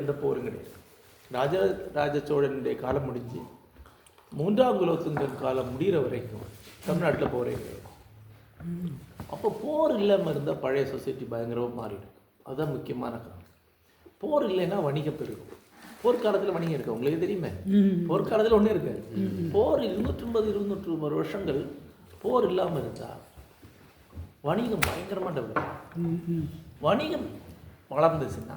எந்த போரும் கிடையாது. ராஜா ராஜ சோழனுடைய காலம் முடிஞ்சு மூன்றாம் குலோத்துங்கன் காலம் முடிகிற வரைக்கும் தமிழ்நாட்டில் போரே கிடையாது. அப்போ போர் இல்லாமல் இருந்தால் பழைய சொசைட்டி பயங்கரமாக மாறிடும். அதுதான் முக்கியமான காரணம். போர் இல்லைன்னா வணிகம் பெருகும். போர்க்காலத்தில் வணிகம் இருக்கு? உங்களுக்கு தெரியுமே? போர்க்காலத்தில் ஒன்றும் இருக்காது போர் இருநூற்றம்பது இருநூற்றி ஐம்பது வருஷங்கள் போர் இல்லாமல் இருந்தால் வணிகம் பயங்கரமாக டெவலப் வணிகம் வளர்ந்துச்சுன்னா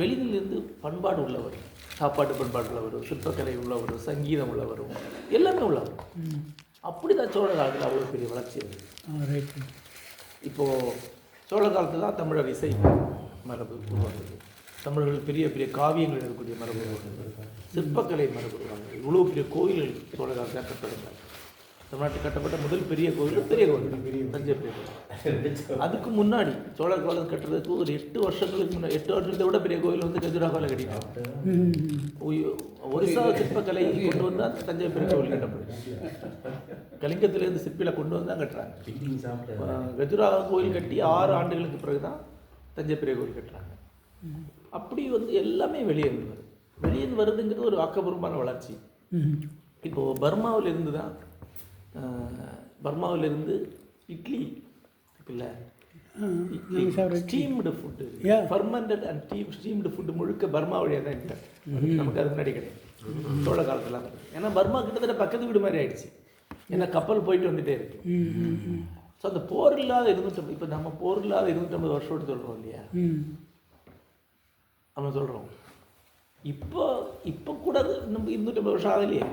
வெளியிலிருந்து பண்பாடு உள்ள வரும் சாப்பாட்டு பண்பாடு உள்ள வரும் சிற்பக்கலை உள்ள வரும் சங்கீதம் உள்ள வரும் எல்லாமே உள்ள வரும் அப்படி தான் சோழ காலத்தில் அவ்வளோ பெரிய வளர்ச்சி இருந்தது. இப்போது சோழ காலத்தில் தான் தமிழர் இசை மரபு உருவாகுது. தமிழர்கள் பெரிய பெரிய காவியங்கள் எழுதக்கூடிய மரபு உருவாகுது. சிற்பக்கலை மரபு உருவாகுது. இவ்வளோ பெரிய கோயில்கள் சோழ காலத்தில் கட்டப்படுகிறாங்க தமிழ்நாட்டில் கட்டப்பட்ட முதல் பெரிய கோவில் பெரிய கோவில். தஞ்சை பெரிய கோவில். அதுக்கு முன்னாடி சோழர் காலம் கட்டுறதுக்கு ஒரு எட்டு வருஷங்களுக்கு முன்னாடி எட்டு வருஷத்தை விட பெரிய கோவில் வந்து கஜுராகோவில் கட்டிட்டாங்க ஒரிசா சிற்பக்கலை கொண்டு வந்தா தஞ்சை பெரிய கோவில் கட்டப்படுது கலிங்கத்திலேருந்து சிற்பியில் கொண்டு வந்தா கட்டுறாங்க. கஜுராக கோவில் கோயில் கட்டி ஆறு ஆண்டுகளுக்கு பிறகு தான் தஞ்சை பெரிய கோயில் கட்டுறாங்க. அப்படி வந்து எல்லாமே வெளியேந்து வருது. வெளியேந்து வருதுங்கிறது ஒரு ஆக்கப்பூர்வமான வளர்ச்சி. இப்போது பர்மாவில் இருந்து தான் பர்மாவில் இருந்து இட்லி இருக்குல்ல? Steamed food fermented and steam steamed food முழுக்க பர்மா வழியாக தான் இல்லை நமக்கு அது முன்னாடி கிடையாது. சோழ காலத்துலாம் ஏன்னா பர்மா கிட்டத்தட்ட பக்கத்து வீடு மாதிரி ஆயிடுச்சு. ஏன்னா கப்பல் போயிட்டு வந்துட்டே இருக்கு. ஸோ அந்த போர் இல்லாத இருநூற்றம்பது இப்போ நம்ம போர் இல்லாத இருநூற்றம்பது வருஷம் சொல்கிறோம் இல்லையா? நம்ம சொல்கிறோம் இப்போ இப்போ கூட நம்ம இருநூற்றம்பது வருஷம் ஆகலையே.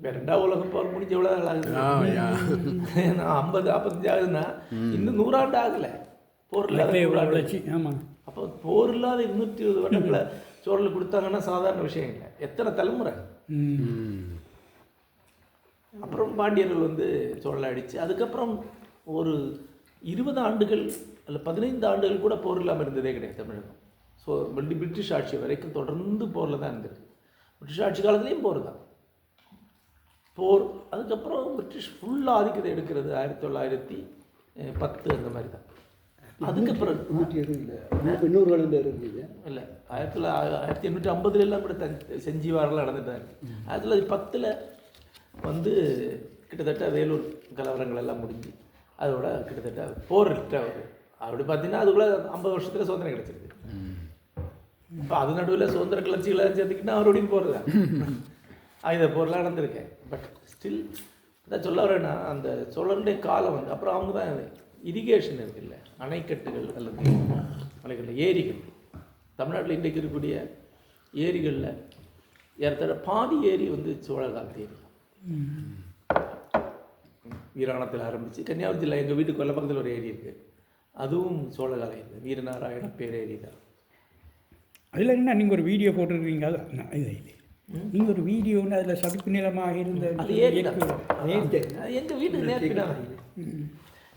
இப்போ ரெண்டாவது உலக போர் முடிஞ்ச எவ்வளோ ஆகுது? ஏன்னா ஐம்பது நாற்பத்தஞ்சு ஆகுதுன்னா இன்னும் நூறாண்டு ஆகலை. போர் இல்லாத நூறாண்டு. வளர்ச்சி ஆமாம் அப்போ போர் இல்லாத இருநூற்றி இருபது வருடங்களை சோழல் கொடுத்தாங்கன்னா சாதாரண விஷயம் இல்லை. எத்தனை தலைமுறை? அப்புறம் பாண்டியர்கள் வந்து சோழலை அடித்து அதுக்கப்புறம் ஒரு இருபது ஆண்டுகள் அல்ல பதினைந்து ஆண்டுகள் கூட போர் இல்லாமல் இருந்ததே கிடையாது தமிழகம். ஸோ பிரிட்டிஷ் ஆட்சி வரைக்கும் தொடர்ந்து போரில் தான் இருந்தது பிரிட்டிஷ் ஆட்சி காலத்துலேயும் போர் தான். போர் அதுக்கப்புறம் பிரிட்டிஷ் ஃபுல்லாக ஆதிக்கத்தை எடுக்கிறது ஆயிரத்தி தொள்ளாயிரத்தி பத்து அந்த மாதிரி தான் அதுக்கப்புறம் நூற்றி எதுவும் இல்லை. இல்லை. ஆயிரத்தி தொள்ளாயிரத்தி ஆயிரத்தி எண்ணூற்றி ஐம்பதுல எல்லாம் கூட தன் செஞ்சி வாரெல்லாம் நடந்துட்டாங்க ஆயிரத்தி தொள்ளாயிரத்தி பத்தில் வந்து கிட்டத்தட்ட வேலூர் கலவரங்கள் எல்லாம் முடிஞ்சு அதோட கிட்டத்தட்ட போர் அவர் அப்படி பார்த்தீங்கன்னா அதுக்குள்ளே ஐம்பது வருஷத்தில் சுதந்திரம் கிடச்சிருக்கு. இப்போ அது நடுவில் சுதந்திர கிளர்ச்சிகளை சேர்த்துக்கிட்டா அவரோடையும் போகிறது ஆயுத போர்லாம் நடந்திருக்கேன். பட் ஸ்டில் இதான் சொல்ல வரேன்னா அந்த சோழனுடைய காலம் வந்து அப்புறம் அவங்க தான் இரிகேஷன் இருக்குல்ல அணைக்கட்டுகள் அல்லது அணைக்கட்டு ஏரிகள். தமிழ்நாட்டில் இன்றைக்கு இருக்கக்கூடிய ஏரிகளில் ஏறத்தட பாதி ஏரி வந்து சோழ காலத்து ஏரி. வீராணத்தில் ஆரம்பித்து கன்னியாகுமரி ஜில்லா எங்கள் வீட்டு கொல்ல பக்கத்தில் ஒரு ஏரி இருக்குது அதுவும் சோழகால ஏரி வீரநாராயண பேரேரி தான். அதில் என்ன நீங்கள் ஒரு வீடியோ போட்டிருக்கீங்க அது நீங்கள் ஒரு வீடியோன்னு அதில் சதுப்பு நிலமாக இருந்த எங்கள் வீட்டுக்கு நேர்ப்பினா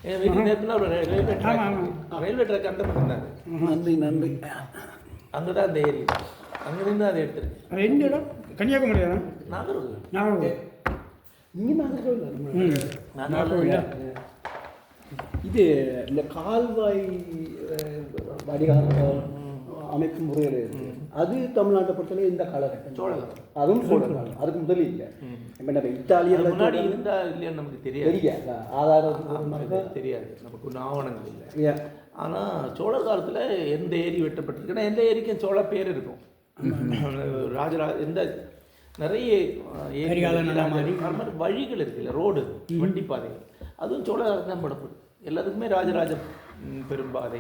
என் வீட்டுக்கு நேர்ப்பினா ஒரு ரயில்வே ட்ராக். ரயில்வே ட்ராக் அந்த பக்கம் தான். நன்றி நன்றி. அங்கே தான் அந்த ஏரி அங்கே இருந்து அதை எடுத்துருக்கு. அது எந்த இடம்? கன்னியாகுமரி தானே? நாகர்கோவில் நாகர்கோவில் இங்கே நாகர்கோவில் நாகர்கோவில் இது இந்த கால்வாய் அஹ், அமைக்கும் முறையில் இருக்கு. அது தமிழ்நாட்டை பொறுத்தவரை இந்த காலகட்டம். சோழகாலம். அதுவும் சோழகாலம் அதுக்கு முதல் இல்லை. இப்போ நம்ம இத்தாலியில் முன்னாடி இருந்தா இல்லையான்னு நமக்கு தெரியாது. தெரிய ஆதாரபூர்வமாக அது தெரியாது. நமக்கு ஒன்றும் ஆவணங்கள் இல்லை. ஆனால் சோழர் காலத்தில் எந்த ஏரி வெட்டப்பட்டிருக்குன்னா எந்த ஏரிக்கும் சோழ பேர் இருக்கும். ராஜராஜ எந்த நிறைய அஹ், ஏரி கரிகாலன் ராஜ- அந்த மாதிரி. அது மாதிரி வழிகள் இருக்குல்ல ரோடு வண்டி பாதைகள் அதுவும் சோழ காலத்தில் தான் போடப்படுது எல்லாத்துக்குமே ராஜராஜ பெரும்பாதை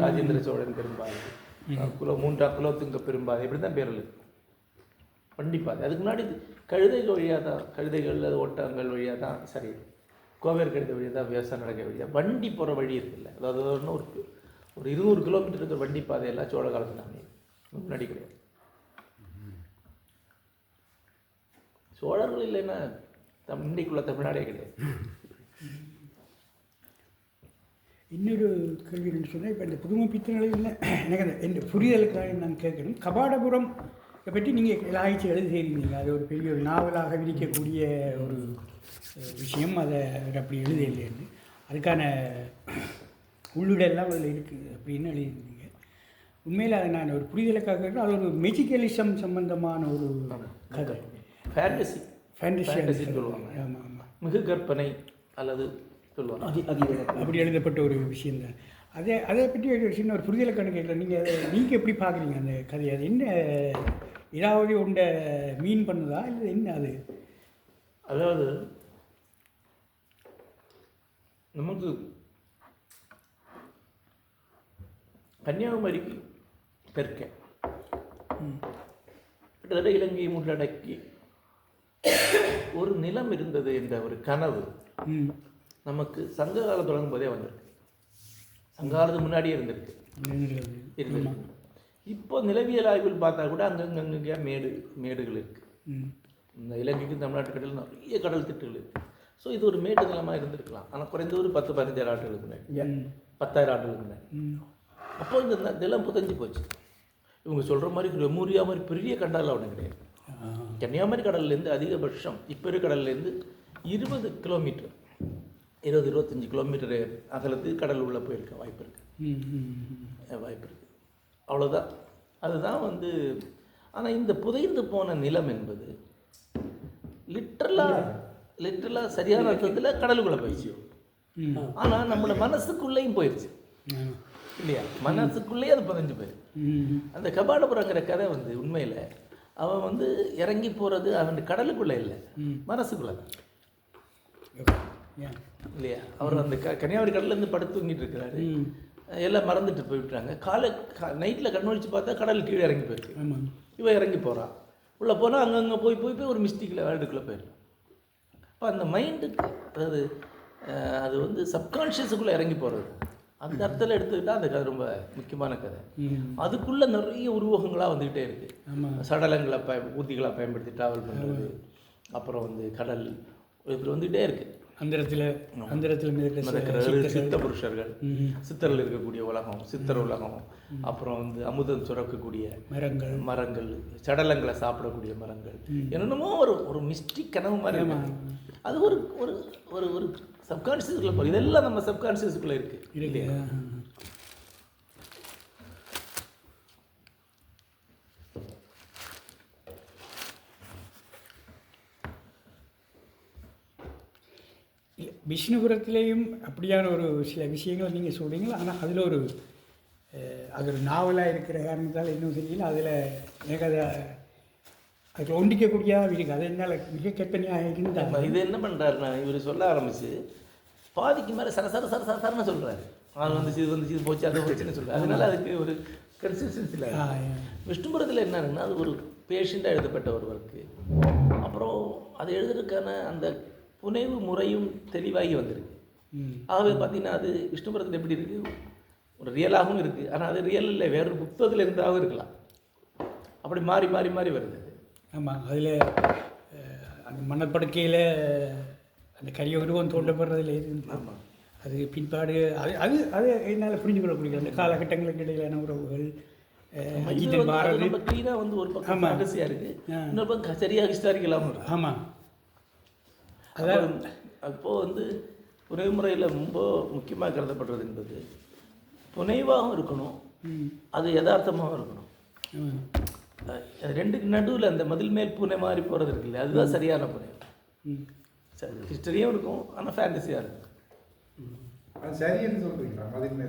ராஜேந்திர சோழன் பெரும்பாதை. அஹ், குல மூன்றாம் குலோத்துங்க பெரும்பாதை இப்படி தான் பேரில் இருக்கும் வண்டிப்பாதை அதுக்கு முன்னாடி கழுதைகள் வழியாக தான் கழுதைகள் அது ஒட்டகங்கள் வழியாக தான் சரி கோவேர் கழுதை வழியாக தான் விவசாயம் நடக்க வழியாக வண்டி போகிற வழி இருக்குல்ல. அதாவது ஒரு ஒரு- ஒரு இருநூறு கிலோமீட்டர் இருக்கிற வண்டி பாதையெல்லாம் சோழ காலத்தில் அமையும் முன்னாடி கிடையாது. சோழர்கள் இல்லைன்னா தம் இன்றைக்குள்ள தமிழ்நாடே கிடையாது. இன்னொரு கேள்வி என்று சொன்னால் இப்போ இந்த புதுமை பித்தனையில் எனக்கு அந்த என் புரிதலுக்காக நான் கேட்கணும். கபாடபுரம் பற்றி நீங்கள் ஆய்ச்சி எழுதி செய்கிறீங்க அது ஒரு பெரிய ஒரு நாவலாக விரிக்கக்கூடிய ஒரு விஷயம். அதை அப்படி எழுதியில்லைன்னு அதுக்கான உள்ளுடெல்லாம் அதில் இருக்குது அப்படின்னு எழுதியிருந்தீங்க. உண்மையில் அதை நான் ஒரு புரிதலுக்காக. அது ஒரு மெஜிக்கலிசம் சம்பந்தமான ஒரு கதை. ஃபேண்டசி ஃபேண்டசி சொல்லுவாங்க. ஆமாம் ஆமாம் மிகு கற்பனை அல்லது சொல்லுவாங்க. அதி அதி அப்படி எழுதப்பட்ட ஒரு விஷயம்தான். அதே அதை பற்றி ஒரு சின்ன ஒரு புரிதலுக்கான கேட்குறேன் நீங்கள் நீங்கள் எப்படி பார்க்குறீங்க அந்த கதையை? அது என்ன ஏதாவது உண்டை மீன் பண்ணுதா? இல்லை என்ன அது? அதாவது நமக்கு கன்னியாகுமரிக்கு தெற்க. கிட்டத்தட்ட இலங்கையை உள்ளடக்கி ஒரு நிலம் இருந்தது என்ற ஒரு கனவு ம். நமக்கு சங்க காலம் தொடங்கும் போதே வந்திருக்கு. சங்க காலத்துக்கு முன்னாடியே இருந்திருக்கு. இருந்திருக்கு. இப்போ நிலவியல் ஆய்வில் பார்த்தா கூட அங்கங்கங்கே மேடு மேடுகள் இருக்கு. ம். இந்த இலங்கைக்கு தமிழ்நாட்டு கடல் நிறைய கடல் திட்டுகள் இருக்கு. ஸோ இது ஒரு மேட்டு நிலமாக இருந்திருக்கலாம். ஆனால் குறைந்த ஒரு பத்து பதினஞ்சாயிரம் ஆண்டுகளுக்கு முன்னாடி. பத்தாயிரம் ஆண்டுகளுக்கு முன்னாடி. அப்போ இந்த நிலம் புதஞ்சு போச்சு. இவங்க சொல்கிற மாதிரி லெமூரியா மாதிரி பெரிய கண்டாலாம் ஒன்றும் கிடையாது. கன்னியாகுமரி கடல்லேருந்து அதிகபட்சம் இப்போ இருக்கிற கடல்லேருந்து இருபது கிலோமீட்டர். இருபது இருபத்தஞ்சி கிலோமீட்டர் அகலத்துக்கு கடல் உள்ளே போயிருக்க வாய்ப்பு இருக்குது ம் ம் ம். வாய்ப்பு இருக்குது அவ்வளோதான் அதுதான் வந்து ஆனால் இந்த புதைந்து போன நிலம் என்பது லிட்ரலாக லிட்ரலாக சரியான அர்த்தத்தில் கடலுக்குள்ளே போயிடுச்சு. ஆனால் நம்மளோட மனசுக்குள்ளேயும் போயிடுச்சு. இல்லையா? மனசுக்குள்ளேயே அது புதைஞ்சு ம் அந்த கபாடபுரங்கிற கதை வந்து உண்மையில் அவன் வந்து இறங்கி போகிறது அவன் கடலுக்குள்ளே இல்லை. மனசுக்குள்ளே தான் இல்லையா? அவர் அந்த க கன்னியாகுமரி கடல்லேருந்து படுத்து தூங்கிட்டு இருக்கிறாரு. எல்லாம் மறந்துட்டு போய்விட்டாங்க. காலை நைட்டில் கண்ணொழிச்சு பார்த்தா கடல் கீழே இறங்கி போயிருக்கு. இவன் இறங்கி போகிறான் உள்ளே போனால் அங்கங்கே போய் போய் போய் ஒரு மிஸ்டேக்கில் வேர்ல்டுக்குள்ளே போயிடலாம் அப்போ அந்த மைண்டுக்கு அதாவது அது வந்து சப்கான்ஷியஸுக்குள்ளே இறங்கி போகிறது அந்த அர்த்தத்தில் எடுத்துக்கிட்டால் அந்த கதை ரொம்ப முக்கியமான கதை. அதுக்குள்ளே நிறைய உருவகங்களாக வந்துக்கிட்டே இருக்குது சடலங்களை ப ஊர்திகளாக பயன்படுத்தி ட்ராவல் பண்ணுறது அப்புறம் வந்து கடல் இப்படி வந்துகிட்டே இருக்குது அந்தரத்தில் அந்தரத்தில் மிதக்கிறது சித்த புருஷர்கள். சித்தரில் இருக்கக்கூடிய உலகம் சித்தர் உலகம். அப்புறம் வந்து அமுதம் சுரக்கக்கூடிய மரங்கள். மரங்கள் சடலங்களை சாப்பிடக்கூடிய மரங்கள். என்னென்னமோ ஒரு ஒரு மிஸ்டிக் கனவு மாதிரி. அது ஒரு ஒரு ஒரு ஒரு சப்கான்ஷியஸ்குள்ளே இதெல்லாம் நம்ம சப்கான்ஷியஸ்குள்ளே இருக்கு. இருக்கு. விஷ்ணுபுரத்திலேயும் அப்படியான ஒரு சில விஷயங்கள் நீங்கள் சொல்கிறீங்களா ஆனால் அதில் ஒரு அது ஒரு நாவலாக இருக்கிற காரணத்தால் இன்னும் தெரியல. அதில் எனக்கு அதை அதில் ஒண்டிக்கக்கூடியதாக இருக்குது அது என்னால் மிக கற்பனையாக இருந்தால் இது என்ன பண்ணுறாருன்னா இவர் சொல்ல ஆரம்பிச்சு பாதிக்கு மேலே சர சர சர சர சரன்னு சொல்கிறாரு அது வந்துச்சு இது வந்துச்சு இது போச்சு அது போச்சுன்னு சொல்கிறாரு அதனால அதுக்கு ஒரு கன்சிஸ்டன்சி இல்லை விஷ்ணுபுரத்தில் என்னன்னா அது ஒரு பேஷண்ட்டாக எழுதப்பட்ட ஒரு ஒர்க்கு அப்புறம் அது எழுதுறதுக்கான அந்த புனைவு முறையும் தெளிவாகி வந்திருக்கு. ஆகவே பார்த்தீங்கன்னா அது விஷ்ணுபுரத்தில் எப்படி இருக்குது ஒரு ரியலாகவும் இருக்குது ஆனால் அது ரியல் இல்லை வேறொரு புத்தகத்தில் இருந்தாகவும் இருக்கலாம். அப்படி மாறி மாறி மாறி வருது. ஆமாம் அதில் அந்த மணப்படுக்கையில் அந்த கரிய உருவம் தோண்டப்படுறதுல இருந்து ஆமாம் அது பின்பாடு அது அது அது என்னால் புரிஞ்சு கொள்ளக்கூடிய அந்த காலகட்டங்களுக்கு இடையிலான உறவுகள் அது பாரதி. வந்து ஒரு பக்கம் ஆமா. ஃபேண்டஸியாக இருக்குது. இன்னொரு பக்கம் சரியாக ஹிஸ்டாரிக்கலாகவும் இருக்குது ஆமாம் அதான் அப்போது வந்து புனைமுறையில் ரொம்ப முக்கியமாக கருதப்படுறது என்பது புனைவாகவும் இருக்கணும். அது யதார்த்தமாகவும் இருக்கணும். ரெண்டுக்கு நடுவில் அந்த மதில் மேல் பூனை மாதிரி போகிறது இருக்குல்ல அதுதான் சரியான புனை. ம். சரி ஹிஸ்டரியும் இருக்கும் ஆனால் ஃபேண்டஸியாக இருக்கும். சரின்னு சொல்றீங்களா? மதில்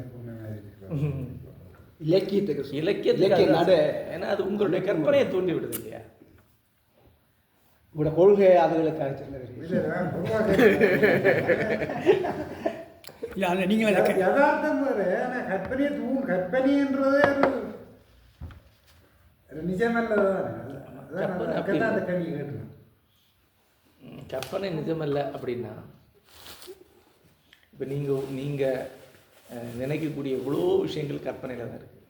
இலக்கியத்துக்கு சொல். இலக்கியத்துக்கு இலக்கிய அதுதான் நட சரி. ஏன்னா அது உங்களுடைய கற்பனையை தூண்டி விடுது இல்லையா? உங்களோட கொள்கை அதுகளுக்காக சொன்னது இல்லை அந்த நீங்கள் யதார்த்தம் வேறு ஆனால் கற்பனையை தூண் கற்பனைன்றதே நிஜமல்லதானே. கற்பனை நிஜமல்ல அப்படின்னா இப்போ நீங்கள் நீங்கள் நினைக்கக்கூடிய இவ்வளோ விஷயங்கள் கற்பனையில் தான் இருக்குது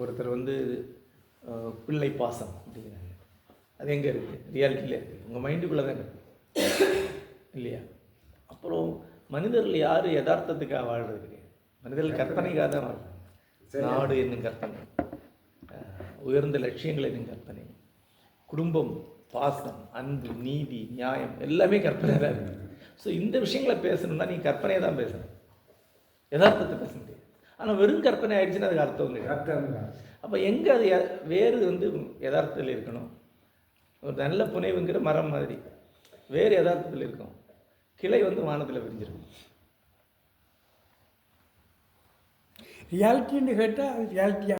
ஒருத்தர் வந்து பிள்ளை பாசம் அப்படிங்கிறாங்க. அது எங்கே இருக்குது ரியாலிட்டியில் இருக்குது உங்கள் மைண்டுக்குள்ளே தான் இருக்குது இல்லையா? அப்புறம் மனிதர்கள் யார் யதார்த்தத்துக்காக வாழ்றது கிடையாது மனிதர்கள் கற்பனைக்காக தான் வாழ்றாங்க. நாடு என்னும் கற்பனை. உயர்ந்த லட்சியங்கள் என்னும் கற்பனை. குடும்பம் பாசம் அன்பு நீதி நியாயம் எல்லாமே கற்பனை தான் இருக்குது ஸோ இந்த விஷயங்களை பேசணும்னா நீ கற்பனையை தான் பேசணும். யதார்த்தத்தை பேச முடியாது. ஆனால் வெறும் கற்பனை ஆயிடுச்சுன்னா அதுக்கு அர்த்தம் கிடையாது அர்த்தம் அப்போ எங்கே அது வேறு வந்து யதார்த்தத்தில் இருக்கணும்? ஒரு நல்ல புனைவுங்கிற மரம் மாதிரி. வேறு யதார்த்தத்தில் இருக்கும். கிளை வந்து வானத்தில் விரிஞ்சிருக்கும். ரியாலிட்டின்னு கேட்டால் ரியாலிட்டியாக